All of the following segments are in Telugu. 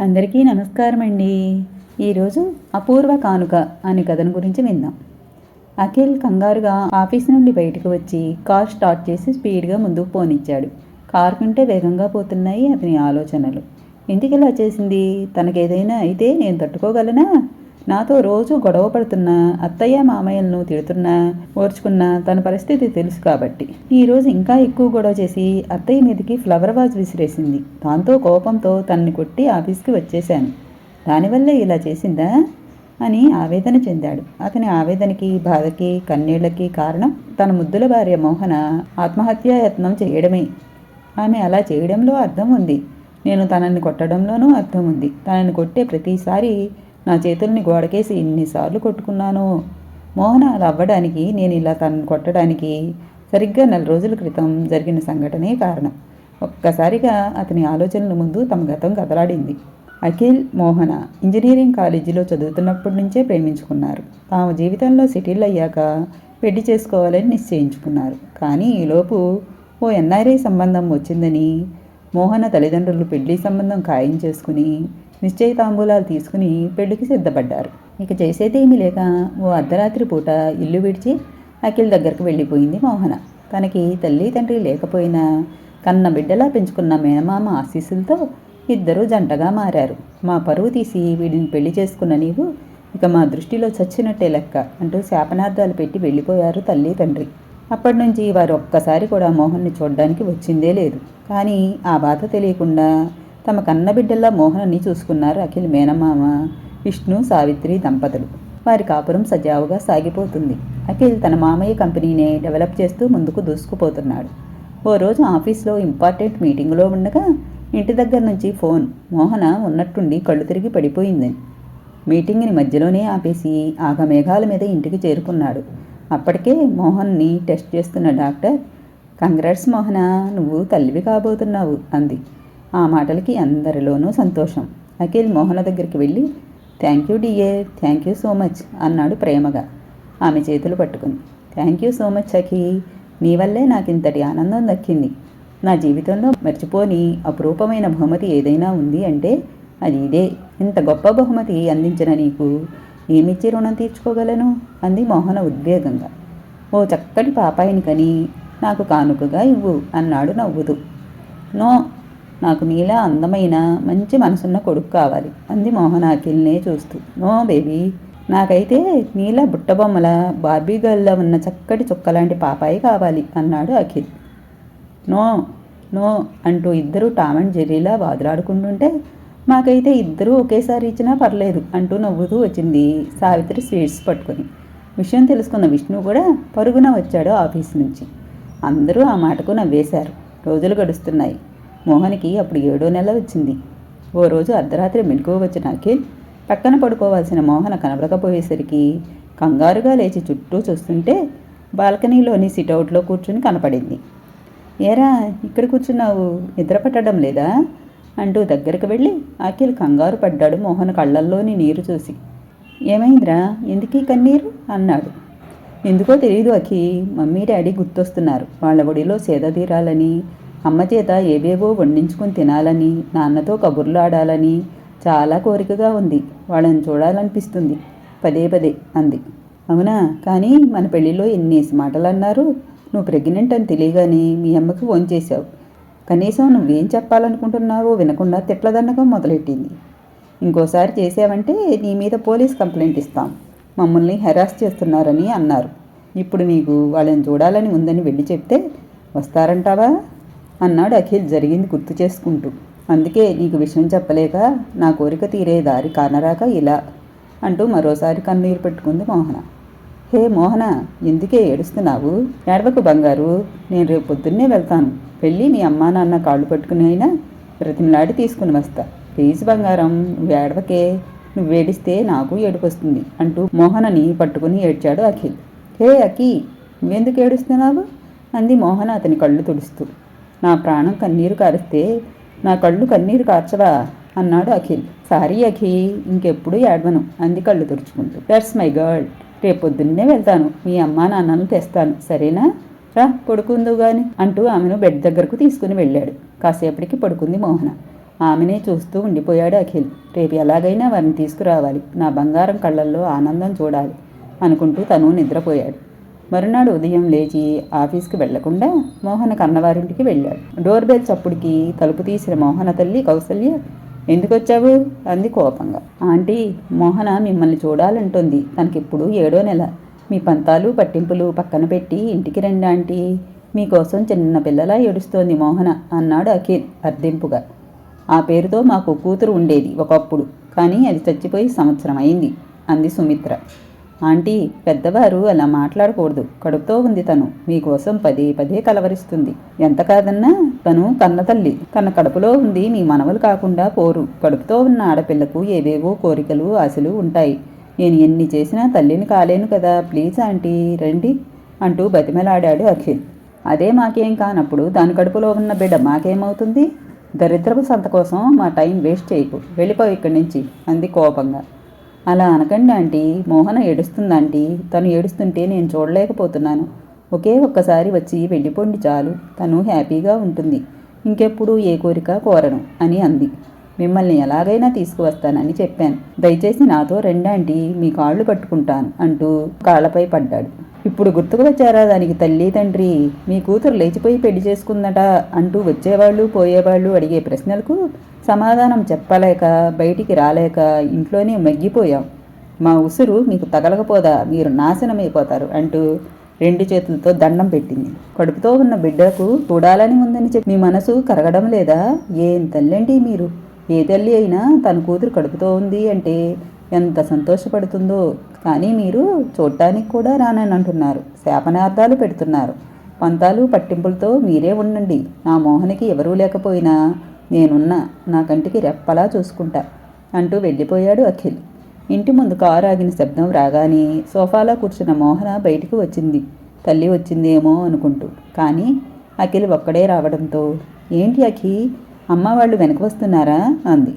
అందరికీ నమస్కారం అండి ఈరోజు అపూర్వ కానుక అనే కథను గురించి విందాం. అఖిల్ కంగారుగా ఆఫీస్ నుండి బయటకు వచ్చి కార్ స్టార్ట్ చేసి స్పీడ్గా ముందుకు పోనిచ్చాడు. కార్ కంటే వేగంగా పోతున్నాయి అతని ఆలోచనలు. ఎందుకు ఇలా చేసింది? తనకేదైనా అయితే నేను తట్టుకోగలనా? నాతో రోజు గొడవ పడుతున్నా అత్తయ్య మామయ్యలను తిడుతున్నా ఓర్చుకున్నా తన పరిస్థితి తెలుసు కాబట్టి. ఈరోజు ఇంకా ఎక్కువ గొడవ చేసి అత్తయ్య మీదకి ఫ్లవర్ వాజ్ విసిరేసింది. దాంతో కోపంతో తనని కొట్టి ఆఫీస్కి వచ్చేశాను. దానివల్లే ఇలా చేసిందా? అని ఆవేదన చెందాడు. అతని ఆవేదనకి బాధకి కన్నీళ్ళకి కారణం తన ముద్దుల భార్య మోహన ఆత్మహత్యాయత్నం చేయడమే. ఆమె అలా చేయడంలో అర్థం ఉంది. నేను తనని కొట్టడంలోనూ అర్థం ఉంది. తనని కొట్టే ప్రతిసారి నా చేతుల్ని గోడకేసి ఇన్నిసార్లు కొట్టుకున్నానో. మోహన అలా అవ్వడానికి నేను ఇలా తనను కొట్టడానికి సరిగ్గా నెల రోజుల క్రితం జరిగిన సంఘటనే కారణం. ఒక్కసారిగా అతని ఆలోచనల ముందు తమ గతం కదలాడింది. అఖిల్ మోహన ఇంజనీరింగ్ కాలేజీలో చదువుతున్నప్పటి నుంచే ప్రేమించుకున్నారు. తాము జీవితంలో సెటిల్ అయ్యాక పెళ్ళి చేసుకోవాలని నిశ్చయించుకున్నారు. కానీ ఈలోపు ఓ ఎన్ఆర్ఐ సంబంధం వచ్చిందని మోహన తల్లిదండ్రులు పెళ్ళి సంబంధం ఖాయం చేసుకుని నిశ్చయితాంబూలాలు తీసుకుని పెళ్ళికి సిద్ధపడ్డారు. ఇక చేసేదేమీ లేక ఓ అర్ధరాత్రి పూట ఇల్లు విడిచి అఖిల్ దగ్గరకు వెళ్ళిపోయింది మోహన. తనకి తల్లి తండ్రి లేకపోయినా కన్న బిడ్డలా పెంచుకున్న మేనమామ ఆశీస్సులతో ఇద్దరూ జంటగా మారారు. మా పరువు తీసి వీడిని పెళ్ళి చేసుకున్న నీవు ఇక మా దృష్టిలో చచ్చినట్టే లెక్క అంటూ శాపనార్థాలు పెట్టి వెళ్ళిపోయారు తల్లి తండ్రి. అప్పటి నుంచి వారు ఒక్కసారి కూడా మోహన్ని చూడడానికి వచ్చిందే లేదు. కానీ ఆ బాధ తెలియకుండా తమ కన్నబిడ్డల్లా మోహనని చూసుకున్నారు అఖిల్ మేనమామ విష్ణు సావిత్రి దంపతులు. వారి కాపురం సజావుగా సాగిపోతుంది. అఖిల్ తన మామయ్య కంపెనీనే డెవలప్ చేస్తూ ముందుకు దూసుకుపోతున్నాడు. ఓ రోజు ఆఫీస్లో ఇంపార్టెంట్ మీటింగ్లో ఉండగా ఇంటి దగ్గర నుంచి ఫోన్ మోహన ఉన్నట్టుండి కళ్ళు తిరిగి పడిపోయిందని మీటింగ్ని మధ్యలోనే ఆపేసి ఆగమేఘాల మీద ఇంటికి చేరుకున్నాడు. అప్పటికే మోహన్ని టెస్ట్ చేస్తున్న డాక్టర్ కంగ్రాట్స్ మోహన నువ్వు తల్లివి కాబోతున్నావు అంది. ఆ మాటలకి అందరిలోనూ సంతోషం. అఖిల్ మోహన దగ్గరికి వెళ్ళి thank you dear thank you so much అన్నాడు ప్రేమగా. ఆమె చేతులు పట్టుకుని thank you so much Akhi నీ వల్లే నాకు ఇంతటి ఆనందం దక్కింది. నా జీవితంలో మర్చిపోని అపురూపమైన బహుమతి ఏదైనా ఉంది అంటే అది ఇదే. ఇంత గొప్ప బహుమతి అందించిన నీకు ఏమిచ్చి రుణం తీర్చుకోగలను? అంది మోహన ఉద్వేగంగా. ఓ చక్కటి పాపాయిని కని నాకు కానుకగా ఇవ్వు అన్నాడు నవ్వుతూ. నో నాకు నీలా అందమైన మంచి మనసున్న కొడుకు కావాలి. అంది మోహన అఖిల్నే చూస్తూ. నో బేబీ నాకైతే నీలా బుట్టబొమ్మల బార్బీ గర్ల్లో ఉన్న చక్కటి చుక్కలాంటి పాపాయి కావాలి అన్నాడు అఖిల్. నో నో అంటూ ఇద్దరూ టామ్ అండ్ జెర్రీలా వాదులాడుకుంటుంటే మాకైతే ఇద్దరూ ఒకేసారి ఇచ్చినా పర్లేదు అంటూ నవ్వుతూ వచ్చింది సావిత్రి స్వీట్స్ పట్టుకొని. విషయం తెలుసుకున్న విష్ణు కూడా పరుగున వచ్చాడు ఆఫీస్ నుంచి. అందరూ ఆ మాటకు నవ్వేశారు. రోజులు గడుస్తున్నాయి. మోహన్కి అప్పుడు ఏడో నెల వచ్చింది. ఓ రోజు అర్ధరాత్రి మెలకువ వచ్చిన అఖిల్ పక్కన పడుకోవాల్సిన మోహన కనబడకపోయేసరికి కంగారుగా లేచి చుట్టూ చూస్తుంటే బాల్కనీలోని సిట్అవుట్లో కూర్చుని కనపడింది. ఏరా ఇక్కడ కూర్చున్నావు? నిద్ర పట్టడం లేదా? అంటూ దగ్గరకు వెళ్ళి అఖిల్ కంగారు పడ్డాడు మోహన్ కళ్ళల్లోని నీరు చూసి. ఏమైందిరా? ఎందుకీ కన్నీరు? అన్నాడు. ఎందుకో తెలియదు అఖి. Mummy daddy గుర్తొస్తున్నారు. వాళ్ళ ఒడిలో సేద తీరాలని అమ్మ చేత ఏవేవో వండించుకుని తినాలని నాన్నతో కబుర్లు ఆడాలని చాలా కోరికగా ఉంది. వాళ్ళని చూడాలనిపిస్తుంది. పదే పదే అంది. అవునా? కానీ మన పెళ్ళిలో ఎన్నేసి మాటలు అన్నారు నువ్వు ప్రెగ్నెంట్ అని తెలియగానే మీ అమ్మకి ఫోన్ చేశావు. కనీసం నువ్వేం చెప్పాలనుకుంటున్నావో వినకుండా తిట్లదన్నగా మొదలెట్టింది. ఇంకోసారి చేసావంటే నీ మీద పోలీస్ కంప్లైంట్ ఇస్తాం. మమ్మల్ని హెరాస్ చేస్తున్నారని అన్నారు. ఇప్పుడు నీకు వాళ్ళని చూడాలని ఉందని వెళ్ళి చెప్తే వస్తారంటావా? అన్నాడు అఖిల్ జరిగింది గుర్తు చేసుకుంటూ. అందుకే నీకు విషయం చెప్పలేక నా కోరిక తీరే దారి కానరాక ఇలా అంటూ మరోసారి కన్నీరు పెట్టుకుంది మోహన. హే మోహన ఎందుకే ఏడుస్తున్నావు? ఏడవకు బంగారు నేను రేపు పొద్దున్నే వెళ్తాను. వెళ్ళి మీ అమ్మా నాన్న కాళ్ళు పట్టుకుని అయినా బ్రతిమలాడి తీసుకుని వస్తా. ప్లీజ్ బంగారం నువ్వు ఏడవకే. నువ్వు ఏడిస్తే నాకు ఏడుపు వస్తుంది అంటూ మోహనని పట్టుకుని ఏడ్చాడు అఖిల్. హే అఖి నువ్వెందుకు ఏడుస్తున్నావు? అంది మోహన అతని కళ్ళు తుడుస్తూ. నా ప్రాణం కన్నీరు కారిస్తే నా కళ్ళు కన్నీరు కార్చవా? అన్నాడు అఖిల్. సారీ అఖి ఇంకెప్పుడు ఏడవను. అంది కళ్ళు తుడుచుకుంటూ. దట్స్ మై గర్ల్ రేపొద్దున్నే పొద్దున్నే వెళ్తాను. మీ అమ్మా నాన్నను తెస్తాను. సరేనా? రా పడుకుందు గాని. అంటూ ఆమెను బెడ్ దగ్గరకు తీసుకుని వెళ్ళాడు. కాసేపటికి పడుకుంది మోహన. ఆమెనే చూస్తూ ఉండిపోయాడు అఖిల్. రేపు ఎలాగైనా వారిని తీసుకురావాలి. నా బంగారం కళ్ళల్లో ఆనందం చూడాలి అనుకుంటూ తను నిద్రపోయాడు. మరునాడు ఉదయం లేచి ఆఫీస్కి వెళ్ళకుండా మోహన కన్నవారింటికి వెళ్ళాడు. డోర్ బెల్ చప్పుడికి తలుపు తీసిన మోహన తల్లి కౌసల్య ఎందుకు వచ్చావు? అంది కోపంగా. ఆంటీ మోహన మిమ్మల్ని చూడాలంటుంది. తనకిప్పుడు ఏడో నెల. మీ పంతాలు పట్టింపులు పక్కన పెట్టి ఇంటికి రండి ఆంటీ. మీకోసం చిన్న పిల్లలా ఏడుస్తోంది మోహన అన్నాడు అఖిల్ అర్ధింపుగా. ఆ పేరుతో మాకు కూతురు ఉండేది ఒకప్పుడు. కానీ అది చచ్చిపోయి సంవత్సరం అయింది అంది సుమిత్ర. ఆంటీ పెద్దవారు అలా మాట్లాడకూడదు. కడుపుతో ఉంది తను. మీకోసం పదే పదే కలవరిస్తుంది. ఎంత కాదన్నా తను కన్న తల్లి. తన కడుపులో ఉంది మీ మనవలు కాకుండా పోరు. కడుపుతో ఉన్న ఆడపిల్లకు ఏవేవో కోరికలు ఆశలు ఉంటాయి. నేను ఎన్ని చేసినా తల్లిని కాలేను కదా. ప్లీజ్ ఆంటీ రండి అంటూ బతిమలాడాడు అఖిల్. అదే మాకేం కానప్పుడు దాని కడుపులో ఉన్న బిడ్డ మాకేమవుతుంది? దరిద్రపు సంత కోసం మా టైం వేస్ట్ చేయకు. వెళ్ళిపోయి ఇక్కడి నుంచి అంది కోపంగా. అలా అనకండి ఆంటీ. మోహన ఏడుస్తుందంటీ తను ఏడుస్తుంటే నేను చూడలేకపోతున్నాను. ఒకే ఒక్కసారి వచ్చి వెళ్ళిపోండి చాలు. తను హ్యాపీగా ఉంటుంది. ఇంకెప్పుడు ఏ కోరిక కోరను అని అంది. మిమ్మల్ని ఎలాగైనా తీసుకువస్తానని చెప్పాను. దయచేసి నాతో రెండాంటి మీ కాళ్ళు పట్టుకుంటాను అంటూ కాళ్ళపై పడ్డాడు. ఇప్పుడు గుర్తుకు వచ్చారా దానికి తల్లి తండ్రి? మీ కూతురు లేచిపోయి పెళ్ళి చేసుకుందట అంటూ వచ్చేవాళ్ళు పోయేవాళ్ళు అడిగే ప్రశ్నలకు సమాధానం చెప్పలేక బయటికి రాలేక ఇంట్లోనే మగ్గిపోయాం. మా ఉసురు మీకు తగలకపోదా? మీరు నాశనమైపోతారు అంటూ రెండు చేతులతో దండం పెట్టింది. కడుపుతో ఉన్న బిడ్డకు చూడాలని ఉందని చెప్పి మీ మనసు కరగడం లేదా? ఏం తల్లండి మీరు? ఏ తల్లి అయినా తన కూతురు కడుపుతో ఉంది అంటే ఎంత సంతోషపడుతుందో. కానీ మీరు చూడటానికి కూడా రానని అంటున్నారు శాపనార్థాలు పెడుతున్నారు. పంతాలు పట్టింపులతో మీరే ఉండండి. నా మోహనికి ఎవరూ లేకపోయినా నేనున్నా. నా కంటికి రెప్పలా చూసుకుంటా అంటూ వెళ్ళిపోయాడు అఖిల్. ఇంటి ముందు కారు ఆగిన శబ్దం రాగానే సోఫాలో కూర్చున్న మోహన బయటికి వచ్చింది. తల్లి వచ్చిందేమో అనుకుంటూ. కానీ అఖిల్ ఒక్కడే రావడంతో ఏంటి అఖి? అమ్మ వాళ్ళు వెనక వస్తున్నారా? అంది.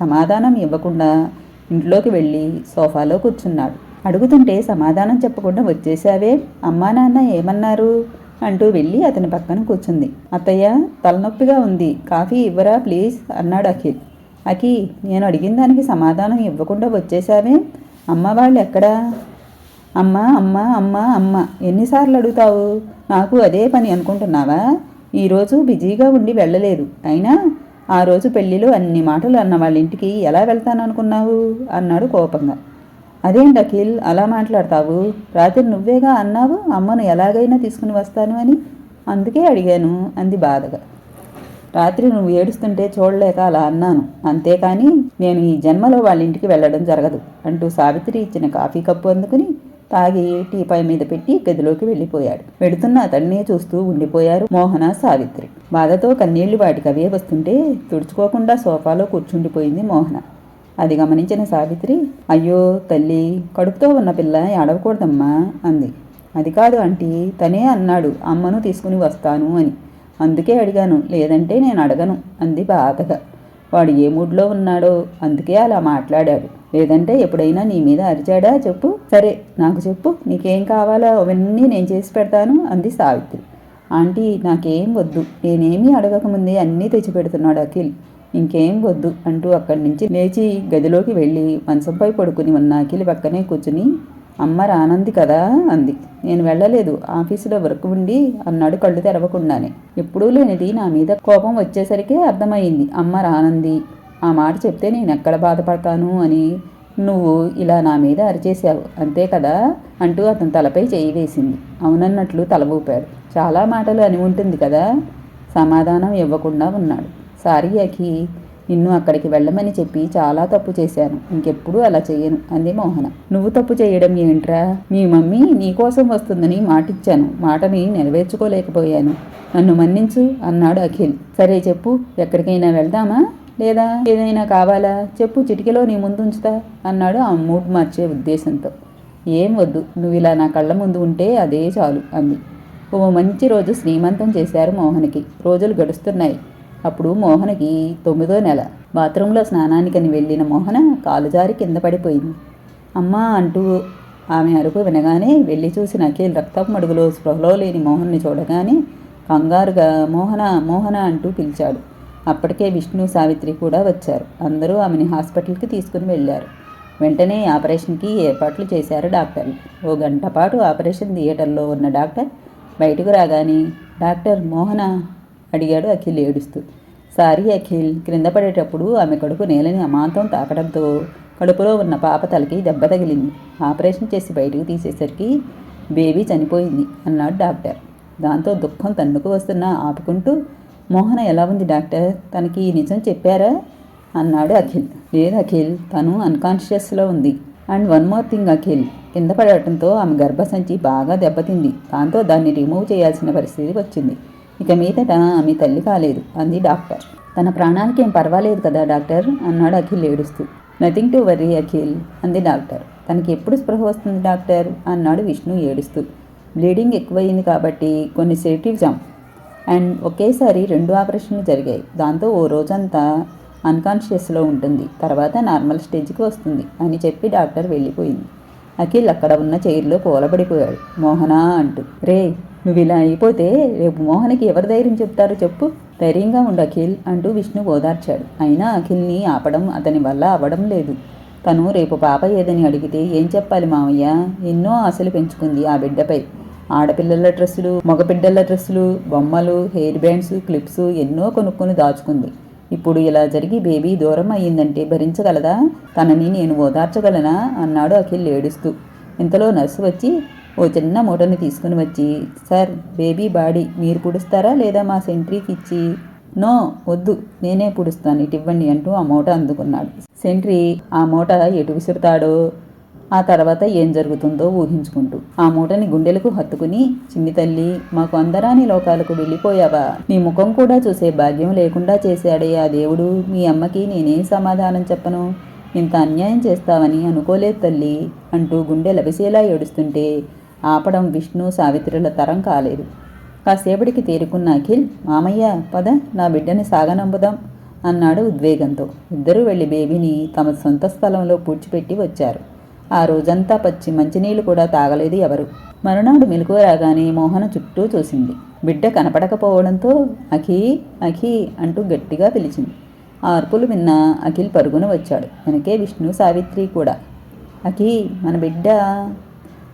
సమాధానం ఇవ్వకుండా ఇంట్లోకి వెళ్ళి సోఫాలో కూర్చున్నాడు. అడుగుతుంటే సమాధానం చెప్పకుండా వచ్చేసావే అమ్మా నాన్న ఏమన్నారు? అంటూ వెళ్ళి అతని పక్కన కూర్చుంది. అత్తయ్య తలనొప్పిగా ఉంది. కాఫీ ఇవ్వరా ప్లీజ్? అన్నాడు అఖిల్. అఖి నేను అడిగిన దానికి సమాధానం ఇవ్వకుండా వచ్చేసావే అమ్మ వాళ్ళు ఎక్కడా? అమ్మ అమ్మ అమ్మ అమ్మ ఎన్నిసార్లు అడుగుతావు? నాకు అదే పని అనుకుంటున్నావా? ఈరోజు బిజీగా ఉండి వెళ్ళలేదు. అయినా ఆ రోజు పెళ్ళిలో అన్ని మాటలు అన్న వాళ్ళ ఇంటికి ఎలా వెళ్తాననుకున్నావు అన్నాడు కోపంగా. అదేంటి అఖిల్ అలా మాట్లాడతావు? రాత్రి నువ్వేగా అన్నావు? అమ్మను ఎలాగైనా తీసుకుని వస్తాను అని? అందుకే అడిగాను అంది బాధగా. రాత్రి నువ్వు ఏడుస్తుంటే చూడలేక అలా అన్నాను. అంతేకాని నేను ఈ జన్మలో వాళ్ళ ఇంటికి వెళ్ళడం జరగదు అంటూ సావిత్రి ఇచ్చిన కాఫీ కప్పు అందుకుని తాగి టీపాయ్ మీద పెట్టి గదిలోకి వెళ్ళిపోయాడు. వెడుతున్న అతన్నే చూస్తూ ఉండిపోయారు మోహన సావిత్రి. బాధతో కన్నీళ్ళు వాటికి అవే వస్తుంటే తుడుచుకోకుండా సోఫాలో కూర్చుండిపోయింది మోహన. అది గమనించిన సావిత్రి అయ్యో తల్లి కడుపుతో ఉన్న పిల్ల ఏడవకూడదమ్మా అంది. అది కాదు ఆంటీ తనే అన్నాడు అమ్మను తీసుకుని వస్తాను అని. అందుకే అడిగాను లేదంటే నేను అడగను అంది బాధగా. వాడు ఏ మూడ్లో ఉన్నాడో అందుకే అలా మాట్లాడాడు. లేదంటే ఎప్పుడైనా నీ మీద అరిచాడా? చెప్పు. సరే నాకు చెప్పు. నీకేం కావాలో అవన్నీ నేను చేసి పెడతాను అంది సావిత్రి. ఆంటీ నాకేం వద్దు. నేనేమీ అడగకముందే అన్నీ తెచ్చిపెడుతున్నాడు అఖిల్. ఇంకేం వద్దు అంటూ అక్కడి నుంచి లేచి గదిలోకి వెళ్ళి మంచంపై పడుకుని ఉన్న అఖిల్ పక్కనే కూర్చుని అమ్మ రానంది కదా అంది. నేను వెళ్ళలేదు. ఆఫీసులో వర్క్ ఉండి అన్నాడు కళ్ళు తెరవకుండానే. ఎప్పుడూ లేనిది నా మీద కోపం వచ్చేసరికి అర్థమయ్యింది. అమ్మ రానంది ఆ మాట చెప్తే నేను ఎక్కడ బాధపడతాను అని నువ్వు ఇలా నా మీద అరిచేశావు. అంతే కదా? అంటూ అతను తలపై చేయి వేసింది. అవునన్నట్లు తల ఊపాడు. చాలా మాటలు అని ఉంటుంది కదా? సమాధానం ఇవ్వకుండా ఉన్నాడు. సారీ అఖి. నిన్ను అక్కడికి వెళ్ళమని చెప్పి చాలా తప్పు చేశాను. ఇంకెప్పుడు అలా చెయ్యను అంది మోహన. నువ్వు తప్పు చేయడం ఏంట్రా? మీ మమ్మీ నీకోసం వస్తుందని మాటిచ్చాను. మాటని నెరవేర్చుకోలేకపోయాను. నన్ను మన్నించు అన్నాడు అఖిల్. సరే చెప్పు ఎక్కడికైనా వెళ్దామా? లేదా ఏదైనా కావాలా? చెప్పు చిటికెలో నీ ముందు ఉంచుతా అన్నాడు ఆ మూడ్ మార్చే ఉద్దేశంతో. ఏం వద్దు నువ్వు ఇలా నా కళ్ళ ముందు ఉంటే అదే చాలు అంది. ఓ మంచి రోజు శ్రీమంతం చేశారు మోహన్కి. రోజులు గడుస్తున్నాయి. అప్పుడు మోహనకి తొమ్మిదో నెల. బాత్రూంలో స్నానానికని వెళ్ళిన మోహన కాలుజారి కింద పడిపోయింది. అమ్మా అంటూ ఆమె అరుపు వినగానే వెళ్ళి చూసిన అఖిల్ రక్తపు మడుగులో స్పృహలో లేని మోహన్ని చూడగానే కంగారుగా మోహన మోహన అంటూ పిలిచాడు. అప్పటికే విష్ణు సావిత్రి కూడా వచ్చారు. అందరూ ఆమెని హాస్పిటల్కి తీసుకుని వెళ్ళారు. వెంటనే ఆపరేషన్కి ఏర్పాట్లు చేశారు డాక్టర్లు. ఓ గంట పాటు ఆపరేషన్ థియేటర్లో ఉన్న డాక్టర్ బయటకు రాగానే డాక్టర్ మోహన అడిగాడు అఖిల్ ఏడుస్తూ. సారీ అఖిల్ క్రింద పడేటప్పుడు ఆమె కడుపు నేలని అమాంతం తాకడంతో కడుపులో ఉన్న పాప తలకి దెబ్బ తగిలింది. ఆపరేషన్ చేసి బయటకు తీసేసరికి బేబీ చనిపోయింది అన్నాడు డాక్టర్. దాంతో దుఃఖం తన్నుకు వస్తున్నా ఆపుకుంటూ మోహన ఎలా ఉంది డాక్టర్? తనకి ఈ నిజం చెప్పారా? అన్నాడు అఖిల్. లేదు అఖిల్ తను అన్కాన్షియస్లో ఉంది. And one more thing Akhil కింద పడటంతో ఆమె గర్భసంచి బాగా దెబ్బతింది. దాంతో దాన్ని రిమూవ్ చేయాల్సిన పరిస్థితి వచ్చింది. ఇక మీదట ఆమె తల్లి కాలేదు అంది డాక్టర్. తన ప్రాణానికి ఏం పర్వాలేదు కదా డాక్టర్? అన్నాడు అఖిల్ ఏడుస్తూ. నథింగ్ టు వర్రీ అఖిల్ అంది డాక్టర్. తనకి ఎప్పుడు స్పృహ వస్తుంది డాక్టర్? అన్నాడు విష్ణు ఏడుస్తూ. బ్లీడింగ్ ఎక్కువయింది కాబట్టి కొన్ని సెడిటివ్స్ అండ్ ఒకేసారి రెండు ఆపరేషన్లు జరిగాయి. దాంతో ఓ రోజంతా అన్కాన్షియస్లో ఉంటుంది. తర్వాత నార్మల్ స్టేజ్కి వస్తుంది అని చెప్పి డాక్టర్ వెళ్ళిపోయింది. అఖిల్ అక్కడ ఉన్న చైర్లో కూలబడిపోయాడు. మోహనా అంటూ రే నువ్వు ఇలా అయిపోతే రేపు మోహన్కి ఎవరు ధైర్యం చెప్తారు చెప్పు. ధైర్యంగా ఉండు అఖిల్ అంటూ విష్ణు ఓదార్చాడు. అయినా అఖిల్ని ఆపడం అతని వల్ల అవ్వడం లేదు. తను రేపు పాప ఏదని అడిగితే ఏం చెప్పాలి మామయ్య ఎన్నో ఆశలు పెంచుకుంది ఆ బిడ్డపై. ఆడపిల్లల డ్రెస్సులు మగబిడ్డల డ్రెస్సులు బొమ్మలు హెయిర్ బ్యాండ్స్ క్లిప్స్ ఎన్నో కొనుక్కొని దాచుకుంది. ఇప్పుడు ఇలా జరిగి బేబీ దూరం అయ్యిందంటే భరించగలదా? తనని నేను ఓదార్చగలనా? అన్నాడు అఖిల్ ఏడుస్తూ. ఇంతలో నర్సు వచ్చి ఓ చిన్న మూటని తీసుకుని వచ్చి. సార్ బేబీ బాడీ మీరు పుడుస్తారా లేదా మా సెంట్రీకి ఇచ్చి? నో వద్దు నేనే పుడుస్తాను ఇటు ఇవ్వండి అంటూ ఆ మూట అందుకున్నాడు. సెంట్రీ ఆ మూట ఎటు విసురుతాడో? ఆ తర్వాత ఏం జరుగుతుందో ఊహించుకుంటూ. ఆ మూటని గుండెలకు హత్తుకుని చిన్ని తల్లి మాకు అందరాని లోకాలకు వెళ్ళిపోయావా? నీ ముఖం కూడా చూసే భాగ్యం లేకుండా చేశాడే ఆ దేవుడు. మీ అమ్మకి నేనేం సమాధానం చెప్పను? ఇంత అన్యాయం చేస్తావని అనుకోలేదు తల్లి అంటూ గుండె లభిసేలా ఏడుస్తుంటే ఆపడం విష్ణు సావిత్రుల తరం కాలేదు. కాసేపటికి తేరుకున్న అఖిల్ మామయ్య పద నా బిడ్డని సాగనంబుదాం అన్నాడు ఉద్వేగంతో. ఇద్దరూ వెళ్ళి బేబీని తమ సొంత స్థలంలో పూడ్చిపెట్టి వచ్చారు. ఆ రోజంతా పచ్చి మంచినీళ్ళు కూడా తాగలేదు ఎవరు. మరునాడు మెలకు రాగానే మోహన చుట్టూ చూసింది. బిడ్డ కనపడకపోవడంతో అఖీ అఖీ అంటూ గట్టిగా పిలిచింది. ఆ అరుపులు విన్న అఖిల్ పరుగున వచ్చాడు. వెనకే విష్ణు సావిత్రి కూడా. అఖీ మన బిడ్డ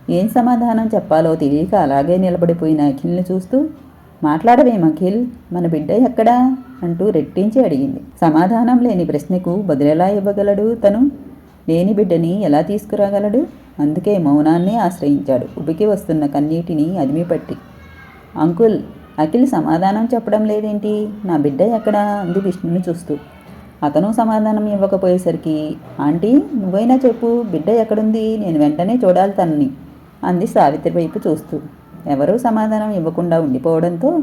ఏం సమాధానం చెప్పాలో తెలియక అలాగే నిలబడిపోయిన అఖిల్ని చూస్తూ మాట్లాడవేం అఖిల్? మన బిడ్డ ఎక్కడా? అంటూ రెట్టించి అడిగింది. సమాధానం లేని ప్రశ్నకు బదులెలా ఇవ్వగలడు తను? లేని బిడ్డని ఎలా తీసుకురాగలడు? అందుకే మౌనాన్ని ఆశ్రయించాడు. ఉబికి వస్తున్న కన్నీటిని అదిమిపట్టి అంకుల్ అఖిల్ సమాధానం చెప్పడం లేదేంటి? నా బిడ్డ ఎక్కడా? అంది విష్ణుని చూస్తూ. అతను సమాధానం ఇవ్వకపోయేసరికి ఆంటీ నువ్వైనా చెప్పు బిడ్డ ఎక్కడుంది? నేను వెంటనే చూడాలి తనని అంది సావిత్రి వైపు చూస్తూ. ఎవరూ సమాధానం ఇవ్వకుండా ఉండిపోవడంతో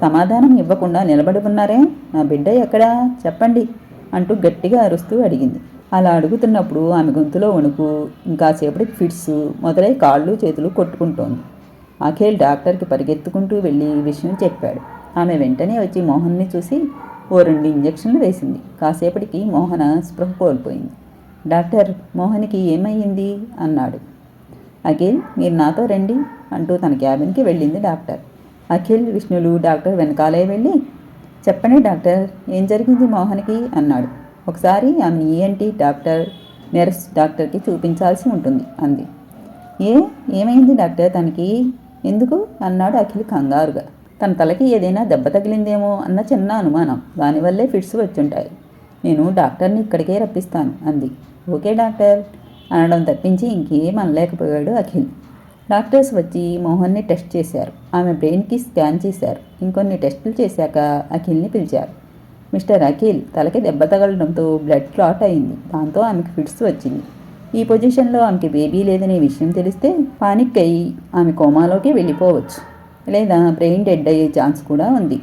సమాధానం ఇవ్వకుండా నిలబడి ఉన్నారే? నా బిడ్డ ఎక్కడా? చెప్పండి అంటూ గట్టిగా అరుస్తూ అడిగింది. అలా అడుగుతున్నప్పుడు ఆమె గొంతులో వణుకు ఇంకాసేపటికి ఫిట్స్ మొదలై కాళ్ళు చేతులు కొట్టుకుంటోంది. అఖిల్ డాక్టర్కి పరిగెత్తుకుంటూ వెళ్ళి విషయం చెప్పాడు. ఆమె వెంటనే వచ్చి మోహన్ని చూసి ఓ రెండు ఇంజక్షన్లు వేసింది. కాసేపటికి మోహన స్పృహ కోల్పోయింది. డాక్టర్ మోహన్కి ఏమయ్యింది? అన్నాడు. అఖిల్ మీరు నాతో రండి అంటూ తన క్యాబిన్కి వెళ్ళింది డాక్టర్. అఖిల్ విష్ణులు డాక్టర్ వెనకాలే వెళ్ళి చెప్పండి డాక్టర్ ఏం జరిగింది మోహన్కి? అన్నాడు. ఒకసారి ఆమె ఈఎన్టీ డాక్టర్ నర్స్ డాక్టర్కి చూపించాల్సి ఉంటుంది అంది. ఏ ఏమైంది డాక్టర్ తనకి? ఎందుకు? అన్నాడు అఖిల్ కంగారుగా. తన తలకి ఏదైనా దెబ్బ తగిలిందేమో అన్న చిన్న అనుమానం. దానివల్లే ఫిట్స్ వచ్చుంటాయి. నేను డాక్టర్ని ఇక్కడికే రప్పిస్తాను అంది. ఓకే డాక్టర్ అనడం తప్పించి ఇంకేం అనలేకపోయాడు అఖిల్. డాక్టర్స్ వచ్చి మోహన్ని టెస్ట్ చేశారు. ఆమె బ్రెయిన్కి స్కాన్ చేశారు. ఇంకొన్ని టెస్టులు చేశాక అఖిల్ని పిలిచారు. మిస్టర్ అఖిల్ తలకి దెబ్బ తగలడంతో బ్లడ్ క్లాట్ అయింది. దాంతో ఆమెకు ఫిట్స్ వచ్చింది. ఈ పొజిషన్లో ఆమెకి బేబీ లేదనే విషయం తెలిస్తే పానిక్ అయ్యి ఆమె కోమాలోకి వెళ్ళిపోవచ్చు. లేదా బ్రెయిన్ డెడ్ అయ్యే ఛాన్స్ కూడా ఉంది.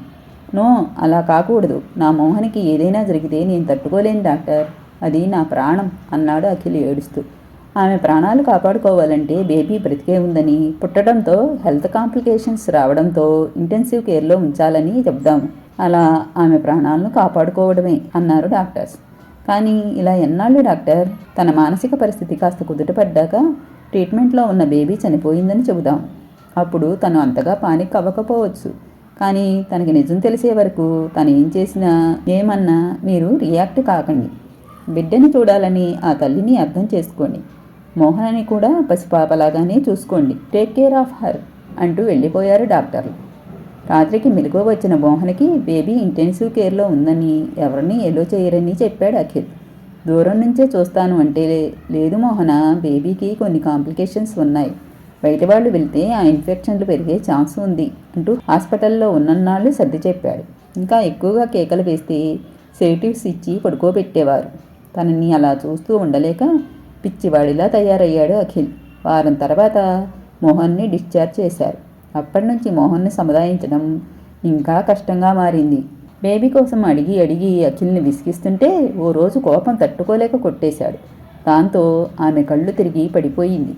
నో అలా కాకూడదు. నా మోహన్కి ఏదైనా జరిగితే నేను తట్టుకోలేను డాక్టర్. అది నా ప్రాణం అన్నాడు అఖిల్ ఏడుస్తూ. ఆమె ప్రాణాలు కాపాడుకోవాలంటే బేబీ బ్రతికే ఉందని పుట్టడంతో హెల్త్ కాంప్లికేషన్స్ రావడంతో ఇంటెన్సివ్ కేర్లో ఉంచాలని చెప్దాము అలా ఆమె ప్రాణాలను కాపాడుకోవడమే అన్నారు డాక్టర్స్. కానీ ఇలా ఎన్నాళ్ళు డాక్టర్? తన మానసిక పరిస్థితి కాస్త కుదుటపడ్డాక ట్రీట్మెంట్లో ఉన్న బేబీ చనిపోయిందని చెబుదాం. అప్పుడు తను అంతగా పానిక్ అవ్వకపోవచ్చు. కానీ తనకి నిజం తెలిసే వరకు తను ఏం చేసినా ఏమన్నా మీరు రియాక్ట్ కాకండి. బిడ్డని చూడాలని ఆ తల్లిని అర్థం చేసుకోండి. మోహనని కూడా పసిపాపలాగానే చూసుకోండి. టేక్ కేర్ ఆఫ్ హర్ అంటూ వెళ్ళిపోయారు డాక్టర్లు. రాత్రికి మెలకువ వచ్చిన మోహన్కి బేబీ ఇంటెన్సివ్ కేర్లో ఉందని ఎవరిని ఎలో చేయరని చెప్పాడు అఖిల్. దూరం నుంచే చూస్తాను అంటే లేదు మోహన బేబీకి కొన్ని కాంప్లికేషన్స్ ఉన్నాయి. బయట వాళ్ళు వెళ్తే ఆ ఇన్ఫెక్షన్లు పెరిగే ఛాన్స్ ఉంది అంటూ హాస్పిటల్లో ఉన్నన్నాళ్ళు సర్ది చెప్పాడు. ఇంకా ఎక్కువగా కేకలు వేస్తే సేటివ్స్ ఇచ్చి పడుకోబెట్టేవారు. తనని అలా చూస్తూ ఉండలేక పిచ్చివాడిలా తయారయ్యాడు అఖిల్. వారం తర్వాత మోహన్ని డిశ్చార్జ్ చేశారు. అప్పటి నుంచి మోహన్ని సముదాయించడం ఇంకా కష్టంగా మారింది. బేబీ కోసం అడిగి అడిగి అఖిల్ని విసిగిస్తుంటే ఓ రోజు కోపం తట్టుకోలేక కొట్టేశాడు. దాంతో ఆమె కళ్ళు తిరిగి పడిపోయింది.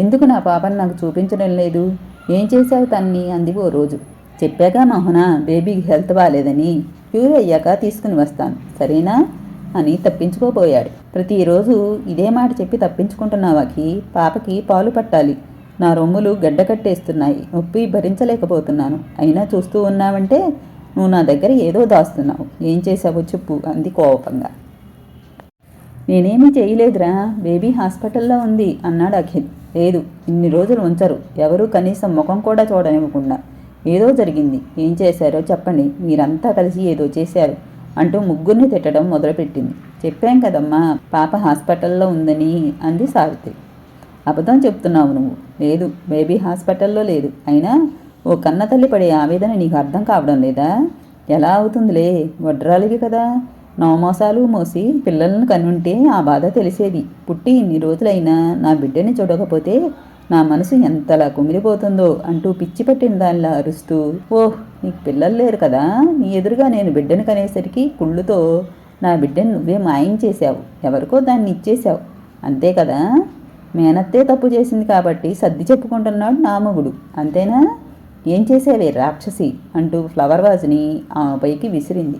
ఎందుకు నా పాపను నాకు చూపించడం లేదు? ఏం చేశావు తన్ని? అంది ఓ రోజు. చెప్పాగా మోహన బేబీకి హెల్త్ బాగాలేదని క్యూర్ అయ్యాక తీసుకుని వస్తాను. సరేనా? అని తప్పించుకోబోయాడు. ప్రతిరోజు ఇదే మాట చెప్పి తప్పించుకుంటున్నావాకి పాపకి పాలు పట్టాలి. నా రొమ్ములు గడ్డ కట్టేస్తున్నాయి నొప్పి భరించలేకపోతున్నాను. అయినా చూస్తూ ఉన్నావంటే నువ్వు నా దగ్గర ఏదో దాస్తున్నావు. ఏం చేసావో చెప్పు అంది కోపంగా. నేనేమీ చేయలేదురా బేబీ హాస్పిటల్లో ఉంది అన్నాడు అఖిల్. లేదు ఇన్ని రోజులు ఉంచరు. ఎవరూ కనీసం ముఖం కూడా చూడనివ్వకుండా. ఏదో జరిగింది. ఏం చేశారో చెప్పండి. మీరంతా కలిసి ఏదో చేశారు అంటూ ముగ్గురిని తిట్టడం మొదలుపెట్టింది. చెప్పాం కదమ్మా పాప హాస్పిటల్లో ఉందని అంది సావిత్రి. అబద్ధం చెప్తున్నావు నువ్వు. లేదు బేబీ హాస్పిటల్లో లేదు. అయినా ఓ కన్న తల్లి పడే ఆవేదన నీకు అర్థం కావడం లేదా? ఎలా అవుతుందిలే? వడ్రాలివి కదా. నవమోసాలు మోసి పిల్లలను కనుంటే ఆ బాధ తెలిసేది. పుట్టి ఇన్ని రోజులైనా నా బిడ్డని చూడకపోతే నా మనసు ఎంతలా కుమిలిపోతుందో అంటూ పిచ్చి పట్టిన దానిలా అరుస్తూ ఓహ్ నీకు పిల్లలు లేరు కదా. నీ ఎదురుగా నేను బిడ్డను కనేసరికి కుళ్ళుతో నా బిడ్డను నువ్వే మాయం చేశావు. ఎవరికో దాన్ని ఇచ్చేశావు. అంతే కదా? మేనత్తే తప్పు చేసింది కాబట్టి సర్ది చెప్పుకుంటున్నాడు నా మొగుడు అంతేనా? ఏం చేసేవే రాక్షసి? అంటూ ఫ్లవర్ వాజ్ని ఆమెపైకి విసిరింది.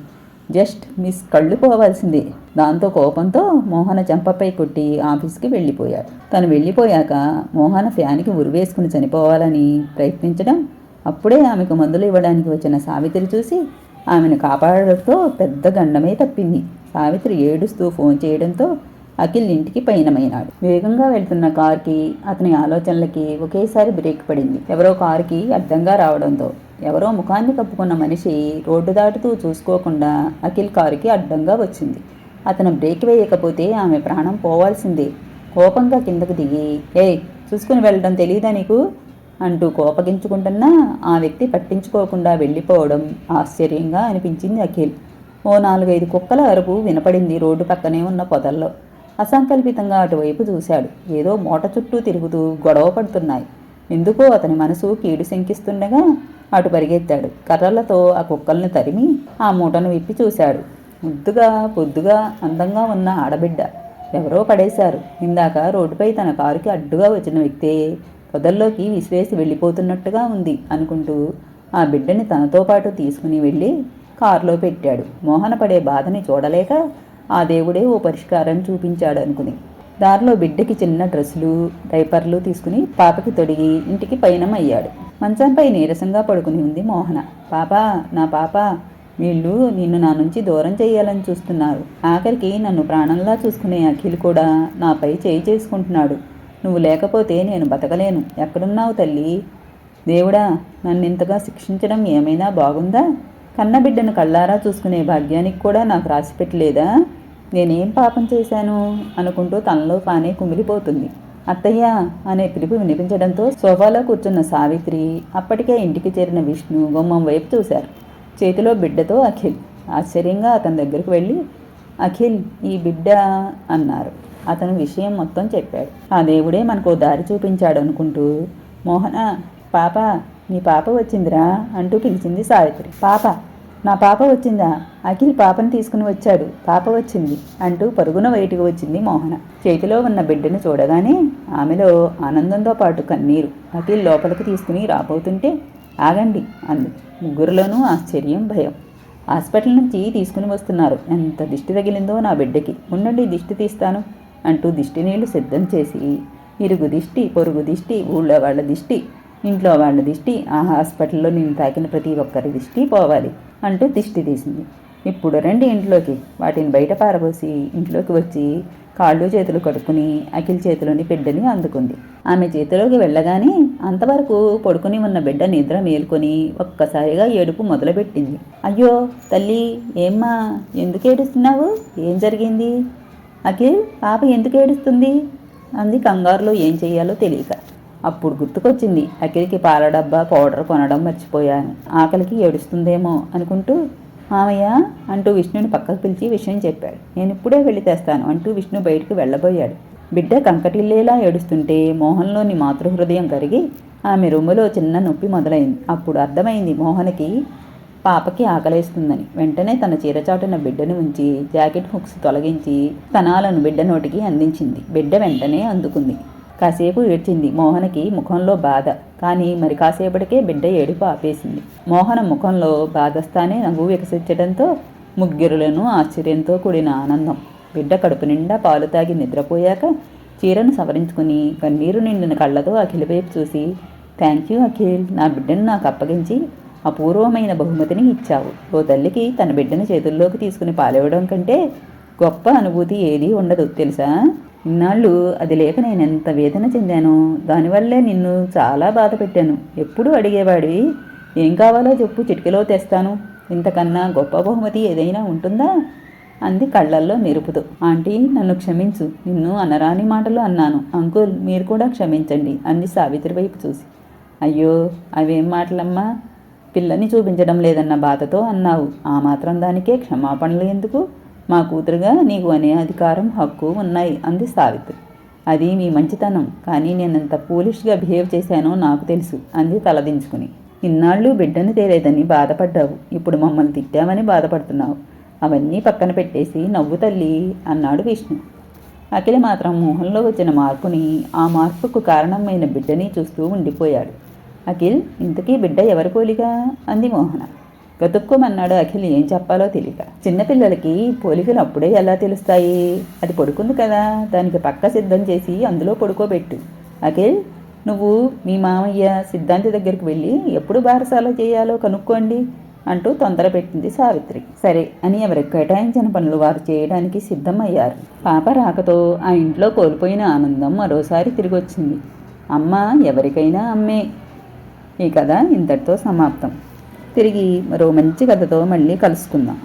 జస్ట్ మిస్ కళ్ళు పోవాల్సిందే. దాంతో కోపంతో మోహన చెంపపై కొట్టి ఆఫీస్కి వెళ్ళిపోయాడు. తను వెళ్ళిపోయాక మోహన ఫ్యాన్కి ఉరివేసుకుని చనిపోవాలని ప్రయత్నించడం అప్పుడే ఆమెకు మందులు ఇవ్వడానికి వచ్చిన సావిత్రి చూసి ఆమెను కాపాడడంతో పెద్ద గండమే తప్పింది. సావిత్రి ఏడుస్తూ ఫోన్ చేయడంతో అఖిల్ ఇంటికి పయనమైనాడు. వేగంగా వెళ్తున్న కారుకి అతని ఆలోచనలకి ఒకేసారి బ్రేక్ పడింది. ఎవరో కారుకి అడ్డంగా రావడంతో ఎవరో ముఖాన్ని కప్పుకున్న మనిషి రోడ్డు దాటుతూ చూసుకోకుండా అఖిల్ కారుకి అడ్డంగా వచ్చింది. అతను బ్రేక్ వేయకపోతే ఆమె ప్రాణం పోవాల్సిందే. కోపంగా కిందకు దిగి ఏయ్ చూసుకుని వెళ్ళడం తెలియదా నీకు? అంటూ కోపగించుకుంటున్నా ఆ వ్యక్తి పట్టించుకోకుండా వెళ్ళిపోవడం ఆశ్చర్యంగా అనిపించింది అఖిల్. ఓ నాలుగైదు కుక్కల అరుపు వినపడింది రోడ్డు పక్కనే ఉన్న పొదల్లో. అసంకల్పితంగా అటువైపు చూశాడు. ఏదో మూట చుట్టూ తిరుగుతూ గొడవ పడుతున్నాయి. ఎందుకో అతని మనసు కీడు శంకిస్తుండగా అటు పరిగెత్తాడు. కర్రలతో ఆ కుక్కల్ని తరిమి ఆ మూటను విప్పి చూశాడు. ముద్దుగా పొద్దుగా అందంగా ఉన్న ఆడబిడ్డ ఎవరో పడేశారు. ఇందాక రోడ్డుపై తన కారుకి అడ్డుగా వచ్చిన వ్యక్తే పొదల్లోకి విసివేసి వెళ్ళిపోతున్నట్టుగా ఉంది అనుకుంటూ ఆ బిడ్డని తనతో పాటు తీసుకుని వెళ్ళి కారులో పెట్టాడు. మోహన పడే బాధని చూడలేక ఆ దేవుడే ఓ పరిష్కారం చూపించాడు అనుకుని. దారిలో బిడ్డకి చిన్న డ్రెస్సులు డైపర్లు తీసుకుని పాపకి తొడిగి ఇంటికి పయనం అయ్యాడు. మంచంపై నీరసంగా పడుకుని ఉంది మోహన. పాపా నా పాప వీళ్ళు నిన్ను నా నుంచి దూరం చేయాలని చూస్తున్నారు. ఆఖరికి నన్ను ప్రాణంలా చూసుకునే అఖిల్ కూడా నాపై చేయి చేసుకుంటున్నాడు. నువ్వు లేకపోతే నేను బతకలేను. ఎక్కడున్నావు తల్లి? దేవుడా నన్ను ఇంతగా శిక్షించడం ఏమైనా బాగుందా? కన్నబిడ్డను కళ్ళారా చూసుకునే భాగ్యానికి కూడా నాకు రాసి పెట్టలేదా? నేనేం పాపం చేశాను? అనుకుంటూ తనలో తానే కుమిలిపోతుంది. అత్తయ్య అనే పిలుపు వినిపించడంతో సోఫాలో కూర్చున్న సావిత్రి అప్పటికే ఇంటికి చేరిన విష్ణు గుమ్మం వైపు చూశారు. చేతిలో బిడ్డతో అఖిల్. ఆశ్చర్యంగా అతని దగ్గరికి వెళ్ళి అఖిల్ ఈ బిడ్డ అన్నారు. అతను విషయం మొత్తం చెప్పాడు. ఆ దేవుడే మనకు ఓ దారి చూపించాడు అనుకుంటూ మోహన పాప నీ పాప వచ్చిందిరా అంటూ పిలిచింది సావిత్రి. పాప నా పాప వచ్చిందా? అఖిల్ పాపను తీసుకుని వచ్చాడు. పాప వచ్చింది అంటూ పరుగున బయటకు వచ్చింది మోహన. చేతిలో ఉన్న బిడ్డను చూడగానే ఆమెలో ఆనందంతో పాటు కన్నీరు. అఖిల్ లోపలికి తీసుకుని రాబోతుంటే ఆగండి అంది. ముగ్గురులోనూ ఆశ్చర్యం భయం. హాస్పిటల్ నుంచి తీసుకుని వస్తున్నారు. ఎంత దిష్టి తగిలిందో నా బిడ్డకి. ఉండండి దిష్టి తీస్తాను అంటూ దిష్టి నీళ్ళు సిద్ధం చేసి ఇరుగు దిష్టి పొరుగు దిష్టి ఊళ్ళో వాళ్ళ దిష్టి ఇంట్లో వాళ్ళ దిష్టి ఆ హాస్పిటల్లో నేను తాకిన ప్రతి ఒక్కరి దిష్టి పోవాలి అంటూ దిష్టి తీసింది. ఇప్పుడు రండి ఇంట్లోకి. వాటిని బయట పారబోసి ఇంట్లోకి వచ్చి కాళ్ళు చేతులు కడుక్కుని అఖిల్ చేతిలోని బిడ్డని అందుకుంది. ఆమె చేతిలోకి వెళ్ళగానే అంతవరకు పడుకుని ఉన్న బిడ్డ నిద్ర మేల్కొని ఒక్కసారిగా ఏడుపు మొదలుపెట్టింది. అయ్యో తల్లి ఏమ్మా ఎందుకు ఏడుస్తున్నావు? ఏం జరిగింది? అఖిల్ పాప ఎందుకు ఏడుస్తుంది? అంది కంగారులో ఏం చేయాలో తెలియక. అప్పుడు గుర్తుకొచ్చింది అఖిల్కి పాల డబ్బా పౌడర్ కొనడం మర్చిపోయాను. ఆకలికి ఏడుస్తుందేమో అనుకుంటూ మామయ్య అంటూ విష్ణుని పక్కకు పిలిచి విషయం చెప్పాడు. నేను ఇప్పుడే వెళ్ళి తెస్తాను అంటూ విష్ణు బయటకు వెళ్ళబోయాడు. బిడ్డ కంకటిల్లేలా ఏడుస్తుంటే మోహన్లోని మాతృహృదయం కరిగి ఆమె రొమ్ములో చిన్న నొప్పి మొదలైంది. అప్పుడు అర్థమైంది మోహన్కి పాపకి ఆకలేస్తుందని. వెంటనే తన చీరచాటున బిడ్డను ఉంచి జాకెట్ హుక్స్ తొలగించి స్తనాలను బిడ్డ నోటికి అందించింది. బిడ్డ వెంటనే అందుకుంది. కాసేపు ఏడ్చింది. మోహనకి ముఖంలో బాధ. కానీ మరి కాసేపటికే బిడ్డ ఏడుపు ఆపేసింది. మోహన ముఖంలో బాధస్తానే నవ్వు వికసించడంతో ముగ్గురులను ఆశ్చర్యంతో కూడిన ఆనందం. బిడ్డ కడుపు నిండా పాలు తాగి నిద్రపోయాక చీరను సవరించుకుని కన్నీరు నిండిన కళ్ళతో అఖిల్ వైపు చూసి థ్యాంక్ యూ అఖిల్. నా బిడ్డను నాకు అప్పగించి అపూర్వమైన బహుమతిని ఇచ్చావు. ఓ తల్లికి తన బిడ్డను చేతుల్లోకి తీసుకుని పాలివ్వడం కంటే గొప్ప అనుభూతి ఏదీ ఉండదు తెలుసా? ఇన్నాళ్ళు అది లేక నేను ఎంత వేదన చెందానో? దానివల్లే నిన్ను చాలా బాధ పెట్టాను. ఎప్పుడు అడిగేవాడివి? ఏం కావాలో చెప్పు చిటికలో తెస్తాను. ఇంతకన్నా గొప్ప బహుమతి ఏదైనా ఉంటుందా? అంది కళ్ళల్లో మెరుపుతో. ఆంటీ నన్ను క్షమించు. నిన్ను అనరాని మాటలు అన్నాను. అంకుల్ మీరు కూడా క్షమించండి అంది సావిత్రి వైపు చూసి. అయ్యో అవేం మాటలమ్మా? పిల్లని చూపించడం లేదన్న బాధతో అన్నావు. ఆ మాత్రం దానికే క్షమాపణలు ఎందుకు? మా కూతురుగా నీకు అనే అధికారం హక్కు ఉన్నాయి అంది సావిత్రి. అది మీ మంచితనం కానీ నేనంత పూలిష్గా బిహేవ్ చేశానో నాకు తెలుసు అంది తలదించుకుని ఇన్నాళ్ళు బిడ్డను తేలేదని బాధపడ్డావు ఇప్పుడు మమ్మల్ని తిట్టామని బాధపడుతున్నావు. అవన్నీ పక్కన పెట్టేసి నవ్వు తల్లి అన్నాడు విష్ణు. అఖిల మాత్రం మోహంలో వచ్చిన మార్పుని ఆ మార్పుకు కారణమైన బిడ్డని చూస్తూ ఉండిపోయాడు. అఖిల్ ఇంతకీ బిడ్డ ఎవరి పోలిగా? అంది మోహన. గతుక్కోమన్నాడు అఖిల్ ఏం చెప్పాలో తెలియక చిన్నపిల్లలకి పోలికలు అప్పుడే ఎలా తెలుస్తాయి? అది పడుకుంది కదా. దానికి పక్క సిద్ధం చేసి అందులో పడుకోబెట్టు. అఖిల్ నువ్వు మీ మామయ్య సిద్ధాంతి దగ్గరికి వెళ్ళి ఎప్పుడు బారసాల చేయాలో కనుక్కోండి అంటూ తొందర పెట్టింది సావిత్రి. సరే అని ఎవరికి కేటాయించిన పనులు వారు చేయడానికి సిద్ధమయ్యారు. పాప రాకతో ఆ ఇంట్లో కోల్పోయిన ఆనందం మరోసారి తిరిగొచ్చింది. అమ్మ ఎవరికైనా అమ్మే. ఈ కథ ఇంతటితో సమాప్తం. తిరిగి మరో మంచి కథతో మళ్ళీ కలుసుకుందాం.